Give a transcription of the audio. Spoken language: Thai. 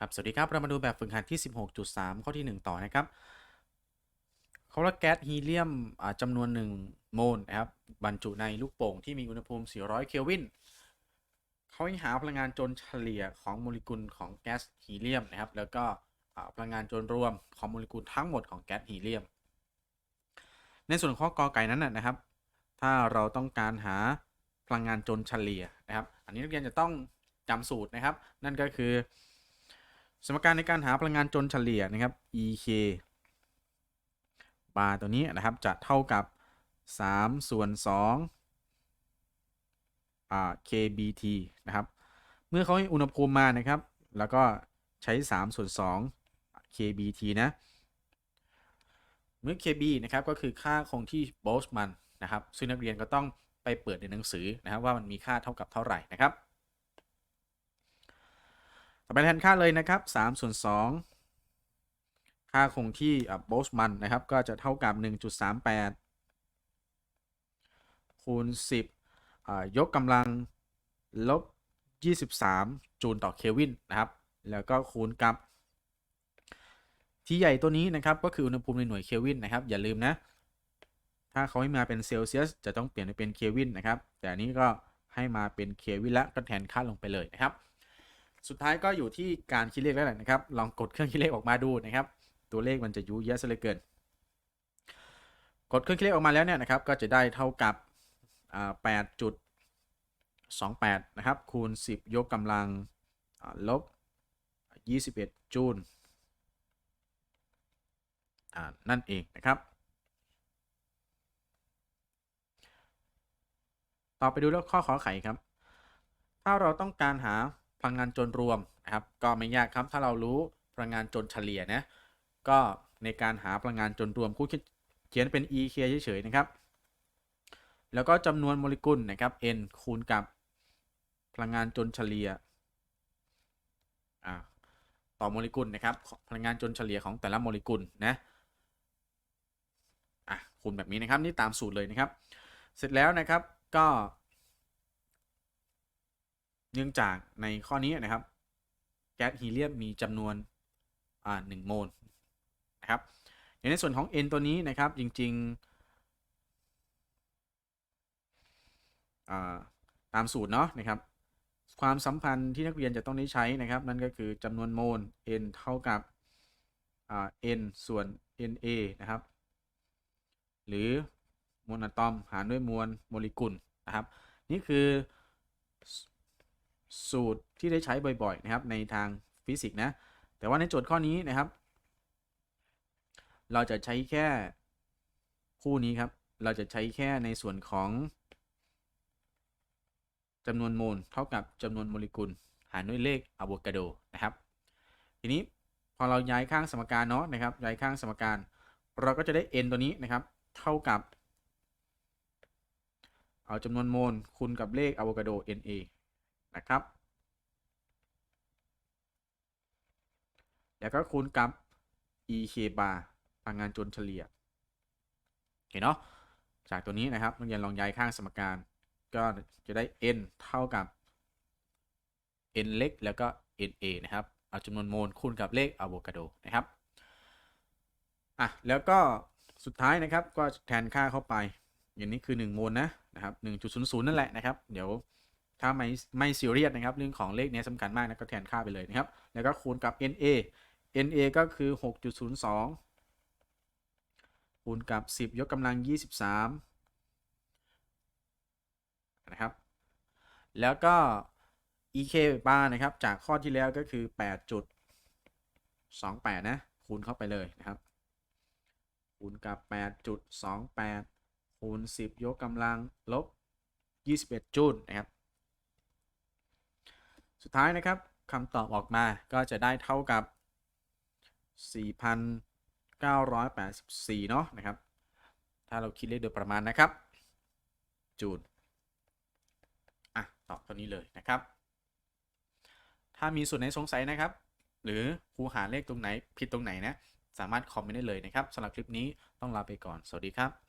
ครับ สวัสดีครับ เรามาดูแบบฝึกหัดที่ 16.3 ข้อที่ 1 ต่อนะครับเขาว่าแก๊สฮีเลียมจำนวน 1 โมลนะครับ บรรจุในลูกโป่งที่มีอุณหภูมิ 400 เคลวิน เขาให้หาพลังงานจนเฉลี่ยของโมเลกุลของแก๊สฮีเลียมนะครับ แล้วก็พลังงานจนรวมของโมเลกุลทั้งหมดของแก๊สฮีเลียม ในส่วนข้อกอไก่นั้นนะนะครับ ถ้าเราต้องการหาพลังงานจนเฉลี่ยนะครับ อันนี้นักเรียนจะต้องจำสูตรนะครับ นั่นก็คือ สมการในการหาพลังงานจนเฉลี่ยนะครับ EK บาร์ตัวนี้นะครับจะเท่ากับ 3 ส่วน2อ่า KBT นะครับ เมื่อเขาให้อุณหภูมิมานะครับ แล้วก็ใช้ 3 ส่วน 2 KBT นะเมื่อ KB นะครับก็คือค่าคงที่โบลต์มันนะครับ ซึ่งนักเรียนก็ต้องไปเปิดในหนังสือนะครับว่ามันมีค่าเท่ากับเท่าไหร่นะครับ ต่อไปแทนค่าเลยนะครับ3ส่วน2ค่าคงที่โบลต์มันนะครับ ก็จะเท่ากับ 1.38 คูณ 10 ยกกำลังลบ 23 จูลต่อเคลวินนะครับ แล้วก็คูณกับ ที่ใหญ่ตัวนี้นะครับ ก็คืออุณหภูมิในหน่วยเคลวินนะครับ อย่าลืมนะ ถ้าเขาให้มาเป็นเซลเซียสจะต้องเปลี่ยนไปเป็นเคลวินนะครับ แต่อันนี้ก็ให้มาเป็นเคลวินละก็แทนค่าลงไปเลยนะครับ สุดท้ายก็อยู่ที่การคิดเลขแล้วแหละนะครับ ลองกดเครื่องคิดเลขออกมาดูนะครับ ตัวเลขมันจะยุ่ยแยะซะเหลือเกิน กดเครื่องคิดเลขออกมาแล้วเนี่ยนะครับ ก็จะได้เท่ากับ8.28นะครับ คูณ 10 ยกกำลังอ่าลบ 21 จูลนั่นเองนะครับ ต่อไปดูเรื่องข้อขอไขครับ ถ้าเราต้องการหา ลังงานจนรวมนะครับ ก็ไม่ยากครับถ้าเรารู้พลังงานจนเฉลี่ยนะก็ในการหาพลังงานจนรวมคู่เขียนเป็น e เคเฉยๆนะครับ แล้วก็จำนวนโมเลกุลนะครับ n คูณกับพลังงานจนเฉลี่ยต่อโมเลกุลนะครับ พลังงานจนเฉลี่ยของแต่ละโมเลกุลนะอะคูณแบบนี้นะครับนี่ตามสูตรเลยนะครับ เสร็จแล้วนะครับก็ เนื่องจากในข้อนี้นะครับ แก๊สฮีเลียมมีจำนวนอ่าหนึ่งโมลนะครับในส่วนของ n ตัวนี้นะครับจริงๆาตามสูตรเนาะนะครับ ความสัมพันธ์ที่นักเรียนจะต้องได้ใช้นะครับ นั่นก็คือจำนวนโมล n เท่ากับ n ส่วน na นะครับ หรือมวลอะตอมหารด้วยมวลโมเลกุลนะครับ นี่คือ สูตรที่ได้ใช้บ่อย ๆ นะครับ ในทางฟิสิกส์นะ แต่ว่าในโจทย์ข้อนี้นะครับ เราจะใช้แค่คู่นี้ครับ เราจะใช้แค่ในส่วนของจำนวนโมลเท่ากับจำนวนโมเลกุล หารด้วยเลขอะโวคาโดนะครับ ทีนี้พอเราย้ายข้างสมการเนาะนะครับ ย้ายข้างสมการ เราก็จะได้ n ตัวนี้นะครับ เท่ากับ เอาจำนวนโมลคูณกับเลขอะโวคาโด Na นะครับ แล้วก็คูณกับ EK bar พลังงานจนเฉลี่ยเห็นเนาะจากตัวนี้นะครับนักเรียนลองย้ายข้างสมการ ก็จะได้ n เท่ากับ n เล็กแล้วก็ Na นะครับ เอาจำนวนโมลคูณกับเลขอะโวคาโดนะครับอะแล้วก็สุดท้ายนะครับก็แทนค่าเข้าไป อย่างนี้คือ 1 โมลนะนะครับ1.00 นั่นแหละนะครับ เดี๋ยว ถ้าไม่ไม่ซีเรียสนะครับ เรื่องของเลขนี้สำคัญมากนะก็แทนค่าไปเลยนะครับ แล้วก็คูณกับ NA NA ก็คือ 6.02 คูณกับ 10 ยกกำลัง 23 นะครับ แล้วก็ EK bar นะครับ จากข้อที่แล้วก็คือ 8.28 นะ คูณเข้าไปเลยนะครับ คูณกับ 8.28 คูณ 10 ยกกำลังลบ 21จูลนะครับ สุดท้ายนะครับคำตอบออกมาก็จะได้เท่ากับ 4,984 เนาะนะครับ ถ้าเราคิดเลขโดยประมาณนะครับ จูลอะ ตอบเท่านี้เลยนะครับ ถ้ามีส่วนไหนสงสัยนะครับ หรือครูหาเลขตรงไหน ผิดตรงไหนนะ สามารถคอมเมนต์ได้เลยนะครับสำหรับคลิปนี้ต้องลาไปก่อน สวัสดีครับ